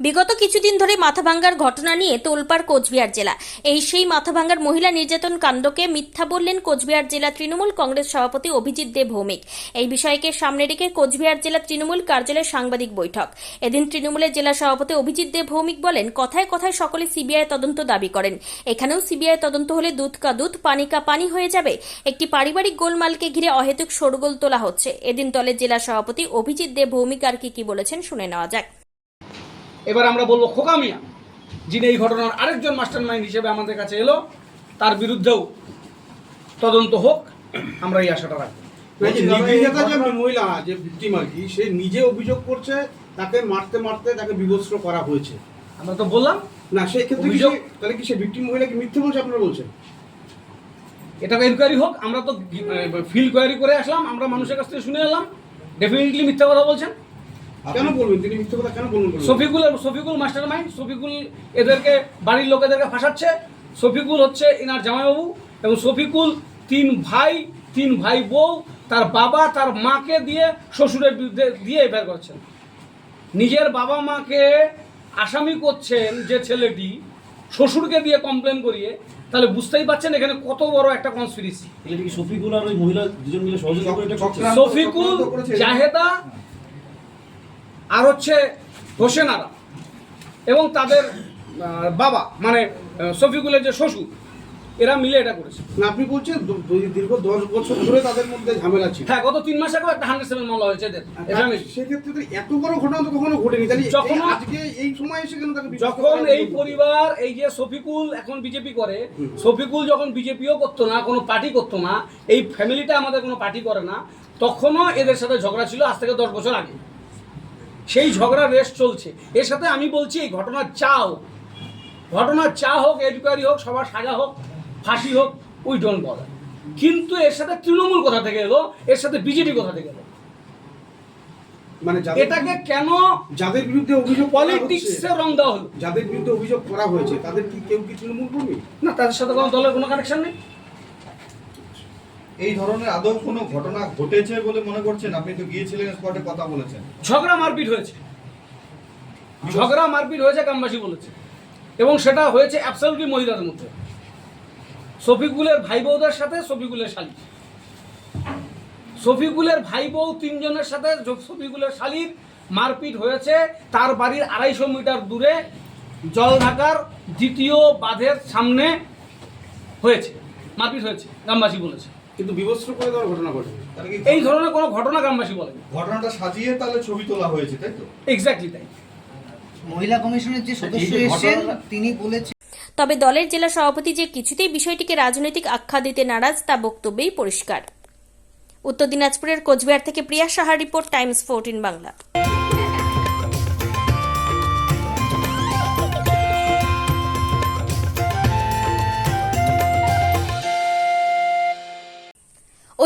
বিগত কিছুদিন ধরে মাথাভাঙ্গার ঘটনা নিয়ে তোলপাড় কোচবিহার জেলা। এই সেই মাথাভাঙ্গার মহিলা নির্যাতন কাণ্ডকে মিথ্যা বললেন কোচবিহার জেলা তৃণমূল কংগ্রেস সভাপতি অভিজিৎ দেব ভৌমিক। এই বিষয়কে সামনে রেখে কোচবিহার জেলা তৃণমূল কার্যালয়ে সাংবাদিক বৈঠক। এদিন তৃণমূলের জেলা সভাপতি অভিজিৎ দেব ভৌমিক বলেন, কথায় কথায় সকলে সিবিআই তদন্ত দাবি করেন। এখানেও সিবিআই তদন্ত হলে দুধ কা দুধ, পানি কা পানি হয়ে যাবে। একটি পারিবারিক গোলমালকে ঘিরে অহেতুক শোরগোল তোলা হচ্ছে। এদিন দলের জেলা সভাপতি অভিজিৎ দেব ভৌমিক আর কি কি বলেছেন শুনে নেওয়া যাক। এবার আমরা বলব খোকা মিয়া যিনি এই ঘটনার আরেকজন মাস্টার মাইন্ড হিসেবে আমাদের কাছে এলো তার বিরুদ্ধেও তদন্ত হোক আমরা এই আশাটা রাখব। এই যে মহিলা যে ভিকটিম আর কি সে নিজে অভিযোগ করছে তাকে মারতে মারতে তাকে বিবস্ত্র করা হয়েছে। আমরা তো বললাম না সেই ক্ষেত্রে অভিযোগ- তাহলে কি সে ভিকটিম মহিলা কি মিথ্যে বলছে আপনারা বলছেন? এটা এনকোয়ারি হোক আমরা তো ফিল্ড কোয়ারি করে আসলাম আমরা মানুষের কাছ থেকে শুনে এলাম ডেফিনেটলি মিথ্যা কথা বলছেন। কেন বলবেন? তিনি মিথ্যে কথা কেন বলবেন? বলবেন? শফিকুল শফিকুল মাস্টার মাইন্ড শফিকুল এদেরকে বাড়ির লোকেদেরকে ফাঁসাচ্ছে। শফিকুল হচ্ছে এনার জামাইবাবু এবং শফিকুল তিন ভাই তিন ভাই বউ তার বাবা তার মাকে দিয়ে শ্বশুরের বিরুদ্ধে দিয়ে এফআইআর করছেন। নিজের বাবা মাকে আসামি করছেন যে ছেলেটি শ্বশুরকে দিয়ে কমপ্লেন করিয়ে তাহলে বুঝতেই পারছেন এখানে কত বড় একটা কনস্পিরেসি শফিকুল আর ওই মহিলা দুজন মিলে সহযোগিতা করে শফিকুল জাহেদা আর হচ্ছে হোসেন আরা এবং তাদের বাবা মানে শফিকুলের যে শ্বশুর এরা মিলে এটা করেছে। না আপনি বলছেন দীর্ঘ দশ বছর ধরে তাদের মধ্যে ঝামেলা ছিল। হ্যাঁ গত তিন মাস আগেও একটা হান্ড্রেড সেভেন মামলা হয়েছে এদের আমি সেক্ষেত্রে এত বড় ঘটনা তো কখনো ঘটেনি। তাহলে যখন আজকে এই সময় এসে কেন তাকে যখন এই পরিবার এই যে শফিকুল এখন বিজেপি করে। শফিকুল যখন বিজেপিও করতো না কোনো পার্টি করতো না এই ফ্যামিলিটা আমাদের কোনো পার্টি করে না তখনও এদের সাথে ঝগড়া ছিল আজ থেকে দশ বছর আগে। সেই ঝগড়ার রেস চলছে। এর সাথে আমি বলছি এই ঘটনার চা হোক। ঘটনার চা হোক এনকোয়ারি হোক সবার সাজা হোক ফাঁসি হোক উই ডোন্ট বলার কিন্তু এর সাথে তৃণমূল কোথা থেকে এলো? এর সাথে বিজেপি কোথা থেকে এলো? মানে যাদের এটাকে কেন যাদের বিরুদ্ধে অভিযোগ পলিটিক্সে রং দেওয়া হলো? যাদের বিরুদ্ধে অভিযোগ করা হয়েছে তাদের কি কেউ কি তৃণমূল কর্মী? না তাদের সাথে কোনো দলের কোনো কানেকশন নেই। এই ধরনের আদৌ কোনো ঘটনা ঘটেছে বলে মনে করছেন? আপনি তো গিয়েছিলেন স্পটে কথা বলেছেন। ঝগড়া মারপিট হয়েছে। ঝগড়া মারপিট হয়েছে গ্রামবাসী বলেছে। এবং সেটা হয়েছে অ্যাবসলিউটলি মহিলাদের মধ্যে। শফিকুলের ভাই বউদের সাথে শফিকুলের শালি। শফিকুলের ভাই বউ তিনজনের সাথে শফিকুলের শালির মারপিট হয়েছে। তার বাড়ির আড়াইশো মিটার দূরে জল ঢাকার দ্বিতীয় বাঁধের সামনে হয়েছে। মারপিট হয়েছে, গ্রামবাসী বলেছে। কিন্তু বিবস্ত্র করে দেওয়ার ঘটনা ঘটে। এই ধরনের কোনো ঘটনা গ্রামবাসী বলেনি ঘটনাটা সাজিয়ে তাহলে ছবি তোলা হয়েছে তাই তো? এক্স্যাক্টলি তাই। মহিলা কমিশনের যে সদস্য এসেছেন তিনি বলেছেন তবে দলের জেলা সভাপতি যে কিছুতেই বিষয়টিকে রাজনৈতিক আখ্যা দিতে নারাজ তা বক্তব্যেই পরিষ্কার। উত্তর দিনাজপুরের কোচবিহার থেকে প্রিয়া সাহার রিপোর্ট টাইমস ফোরটিন বাংলা।